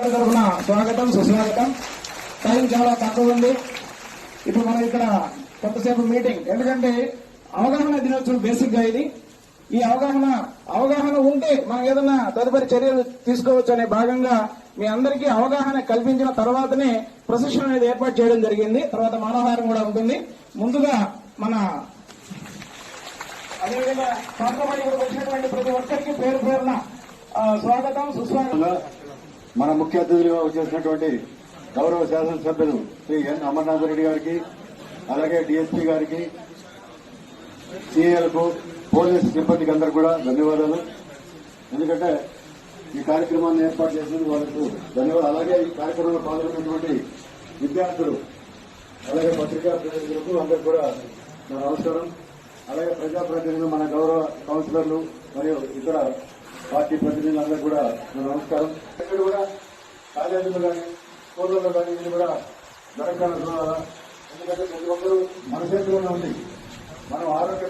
తరఫున స్వాగతం సుస్వాగతం. టైం చాలా తక్కువ ఉంది. ఇప్పుడు మనం ఇక్కడ కొంతసేపు మీటింగ్. ఎందుకంటే అవగాహన దినోత్సవం బేసిక్గా ఇది. ఈ అవగాహన అవగాహన ఉంటే మనం ఏదైనా తదుపరి చర్యలు తీసుకోవచ్చు అనే భాగంగా మీ అందరికీ అవగాహన కల్పించిన తర్వాతనే ప్రొసెషన్ అనేది ఏర్పాటు చేయడం జరిగింది. తర్వాత మానవహారం కూడా ఉంటుంది. ముందుగా మన అదేవిధంగా పార్లమెంట్ వచ్చినటువంటి ప్రతి ఒక్కరికి పేరు పేరున స్వాగతం సుస్వాగతం. మన ముఖ్య అతిథులుగా వచ్చేసినటువంటి గౌరవ శాసనసభ్యులు శ్రీ ఎన్ అమర్నాథ్ రెడ్డి గారికి అలాగే డిఎస్పీ గారికి సీఏలకు పోలీస్ సిబ్బందికి అందరు కూడా ధన్యవాదాలు. ఎందుకంటే ఈ కార్యక్రమాన్ని ఏర్పాటు చేసిన వాళ్ళకు ధన్యవాదాలు. అలాగే ఈ కార్యక్రమంలో పాల్గొన్నటువంటి విద్యార్థులు అలాగే పత్రికా ప్రతినిధులకు అందరికి కూడా నా నమస్కారం. అలాగే ప్రజాప్రతినిధులు మన గౌరవ కౌన్సిలర్లు మరియు ఇతర పార్టీ ప్రతినిధులందరూ కూడా నమస్కారం. ఇక్కడ కూడా కాలేజీలు కానీ స్కూళ్ళలో కానీ ఇది కూడా జరగాలని చూడాలా ఎందుకంటే ప్రతి ఒక్కరూ మన చేతిలోనే ఉంది మనం ఆరోగ్య